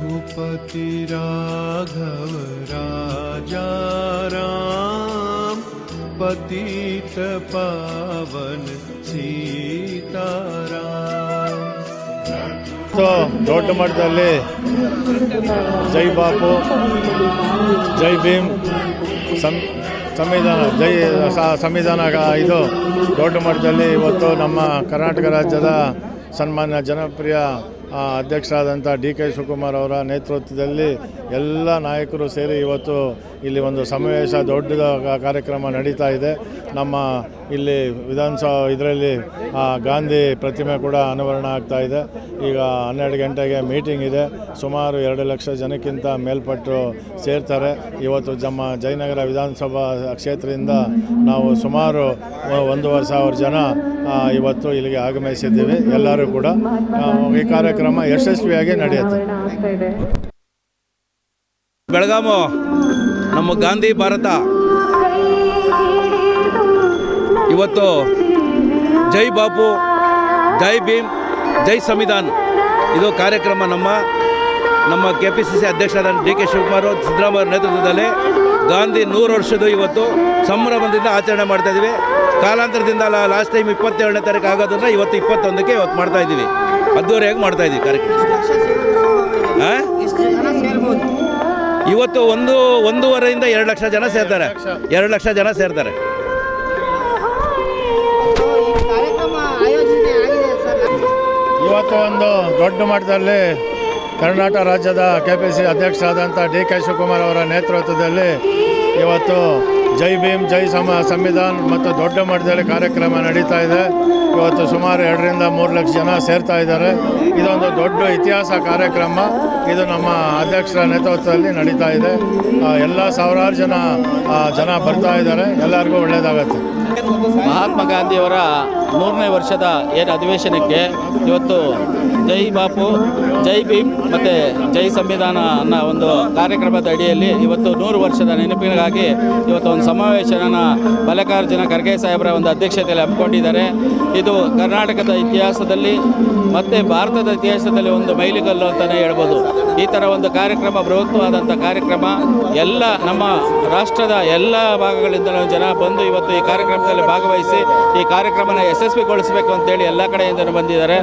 रघुपति राघव राजा राम पतित पावन सीताराम ಸೊ ದೊಡ್ಡ ಮಟ್ಟದಲ್ಲಿ ಜೈ ಬಾಪು ಜೈ ಭೀಮ್ ಸಂ ಸಂವಿಧಾನ ಜೈ ಸ- ಸಂವಿಧಾನ ಗ- ಇದು ದೊಡ್ಡ ಮಟ್ಟದಲ್ಲಿ ಇವತ್ತು ನಮ್ಮ ಕರ್ನಾಟಕ ರಾಜ್ಯದ ಸನ್ಮಾನ್ಯ ಜನಪ್ರಿಯ ಆ, ಅಧ್ಯಕ್ಷರಾದಂಥ ಡಿ ಕೆ ಶಿವಕುಮಾರ್ ಅವರ ನೇತೃತ್ವದಲ್ಲಿ ಎಲ್ಲ ನಾಯಕರು ಸೇರಿ ಇವತ್ತು ಇಲ್ಲಿ ಒಂದು ಸಮಾವೇಶ ದೊಡ್ಡದ ಕಾರ್ಯಕ್ರಮ ನಡೀತಾ ಇದೆ. ನಮ್ಮ ಇಲ್ಲಿ ವಿಧಾನಸಭಾ ಇದರಲ್ಲಿ ಗಾಂಧಿ ಪ್ರತಿಮೆ ಕೂಡ ಅನಾವರಣ ಆಗ್ತಾ ಇದೆ. ಈಗ ಹನ್ನೆರಡು ಗಂಟೆಗೆ ಮೀಟಿಂಗ್ ಇದೆ. ಸುಮಾರು ಎರಡು ಲಕ್ಷ ಜನಕ್ಕಿಂತ ಮೇಲ್ಪಟ್ಟು ಸೇರ್ತಾರೆ. ಇವತ್ತು ನಮ್ಮ ಜಯನಗರ ವಿಧಾನಸಭಾ ಕ್ಷೇತ್ರದಿಂದ ನಾವು ಸುಮಾರು ಒಂದೂವರೆ ಸಾವಿರ ಜನ ಇವತ್ತು ಇಲ್ಲಿಗೆ ಆಗಮಿಸಿದ್ದೀವಿ. ಎಲ್ಲರೂ ಕೂಡ ಈ ಕಾರ್ಯಕ್ರಮ ಯಶಸ್ವಿಯಾಗಿ ನಡೆಯುತ್ತೆ. ಬೆಳಗಾಮು, ನಮ್ಮ ಗಾಂಧಿ ಭಾರತ. ಇವತ್ತು ಜೈ ಬಾಪು, ಜೈ ಭೀಮ್, ಜೈ ಸಂವಿಧಾನ್. ಇದು ಕಾರ್ಯಕ್ರಮ ನಮ್ಮ ನಮ್ಮ ಕೆ ಪಿ ಸಿ ಸಿ ಅಧ್ಯಕ್ಷರಾದ ಡಿ ಕೆ ಶಿವಕುಮಾರ್ ಸಿದ್ದರಾಮಯ್ಯ ನೇತೃತ್ವದಲ್ಲಿ ಗಾಂಧಿ ನೂರು ವರ್ಷದ ಇವತ್ತು ಸಂಭ್ರಮದಿಂದ ಆಚರಣೆ ಮಾಡ್ತಾ ಇದ್ದೀವಿ ಕಾಲಾಂತರದಿಂದ ಲಾಸ್ಟ್ ಟೈಮ್ ಇಪ್ಪತ್ತೇಳನೇ ತಾರೀಕು ಆಗೋದನ್ನ ಇವತ್ತು ಇಪ್ಪತ್ತೊಂದಕ್ಕೆ ಇವತ್ತು ಮಾಡ್ತಾ ಇದ್ದೀವಿ ಅದ್ದೂರಿಯಾಗಿ ಮಾಡ್ತಾ ಇದ್ದೀವಿ ಕಾರ್ಯಕ್ರಮ? ಇವತ್ತು ಒಂದು ಒಂದೂವರೆಯಿಂದ ಎರಡು ಲಕ್ಷ ಜನ ಸೇರ್ತಾರೆ. ಎರಡು ಲಕ್ಷ ಜನ ಸೇರ್ತಾರೆ. ಕಾರ್ಯಕ್ರಮ ಆಯೋಜನೆ ಆಗಿದೆ ಸರ್ ಇವತ್ತು ಒಂದು ದೊಡ್ಡ ಮಟ್ಟದಲ್ಲಿ ಕರ್ನಾಟಕ ರಾಜ್ಯದ ಕೆ ಪಿ ಸಿ ಅಧ್ಯಕ್ಷರಾದಂಥ ಡಿ ಕೆ ಶಿವಕುಮಾರ್ ಅವರ ನೇತೃತ್ವದಲ್ಲಿ ಇವತ್ತು ಜೈ ಭೀಮ್, ಜೈ ಸಮ, ಸಂವಿಧಾನ್ ಮತ್ತು ದೊಡ್ಡ ಮಟ್ಟದಲ್ಲಿ ಕಾರ್ಯಕ್ರಮ ನಡೀತಾ ಇದೆ. ಇವತ್ತು ಸುಮಾರು ಎರಡರಿಂದ ಮೂರು ಲಕ್ಷ ಜನ ಸೇರ್ತಾ ಇದ್ದಾರೆ. ಇದೊಂದು ದೊಡ್ಡ ಇತಿಹಾಸ ಕಾರ್ಯಕ್ರಮ. ಇದು ನಮ್ಮ ಅಧ್ಯಕ್ಷರ ನೇತೃತ್ವದಲ್ಲಿ ನಡೀತಾ ಇದೆ. ಎಲ್ಲ ಸಾವಿರಾರು ಜನ ಜನ ಬರ್ತಾ ಇದ್ದಾರೆ. ಎಲ್ಲರಿಗೂ ಒಳ್ಳೆಯದಾಗತ್ತೆ ಮಹಾತ್ಮ ಗಾಂಧಿಯವರ ಮೂರನೇ ವರ್ಷದ ಏನು ಅಧಿವೇಶನಕ್ಕೆ ಇವತ್ತು ಜೈ ಬಾಪು, ಜೈ ಭೀಮ್ ಮತ್ತು ಜೈ ಸಂವಿಧಾನ ಅನ್ನೋ ಒಂದು ಕಾರ್ಯಕ್ರಮದ ಅಡಿಯಲ್ಲಿ ಇವತ್ತು ನೂರು ವರ್ಷದ ನೆನಪಿಗಾಗಿ ಇವತ್ತು ಒಂದು ಸಮಾವೇಶನ ಮಲ್ಲಿಕಾರ್ಜುನ ಖರ್ಗೆ ಸಾಹೇಬರ ಒಂದು ಅಧ್ಯಕ್ಷತೆಯಲ್ಲಿ ಹಮ್ಮಿಕೊಂಡಿದ್ದಾರೆ. ಇದು ಕರ್ನಾಟಕದ ಇತಿಹಾಸದಲ್ಲಿ ಮತ್ತು ಭಾರತದ ಇತಿಹಾಸದಲ್ಲಿ ಒಂದು ಮೈಲಿಗಲ್ಲು ಅಂತಲೇ ಹೇಳ್ಬೋದು. ಈ ಥರ ಒಂದು ಕಾರ್ಯಕ್ರಮ ಬೃಹತ್ವಾದಂಥ ಕಾರ್ಯಕ್ರಮ ಎಲ್ಲ ನಮ್ಮ ರಾಷ್ಟ್ರದ ಎಲ್ಲ ಭಾಗಗಳಿಂದಲೂ ಜನ ಬಂದು ಇವತ್ತು ಈ ಕಾರ್ಯಕ್ರಮದಲ್ಲಿ ಭಾಗವಹಿಸಿ ಈ ಕಾರ್ಯಕ್ರಮನ ಯಶಸ್ವಿಗೊಳಿಸಬೇಕು ಅಂತೇಳಿ ಎಲ್ಲ ಕಡೆಯಿಂದಲೂ ಬಂದಿದ್ದಾರೆ.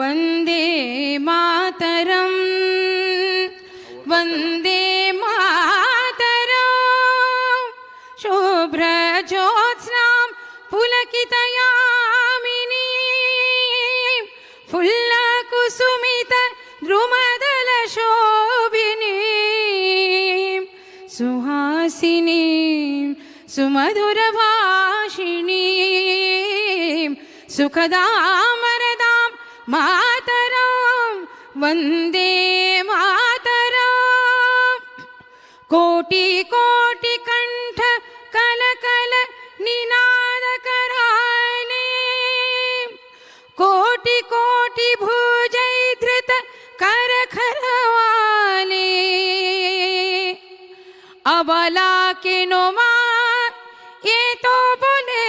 ವಂದೇ ಮಾತರಂ, ವಂದೇ புலகிதயாமினி புல்லா குசுமித द्रुमदल शोभिनी सुहासिनी सुमधुरभाषिणी सुखदामरदां मातरं वन्दे मा कोटि कोटि भुज धृत कर अबला के नोमा, ये तो बोले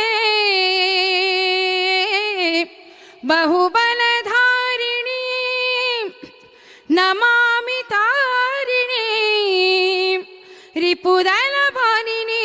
बहुबलधारिणी नमामि तारिणी। रिपुदल रिपुदलभानिनी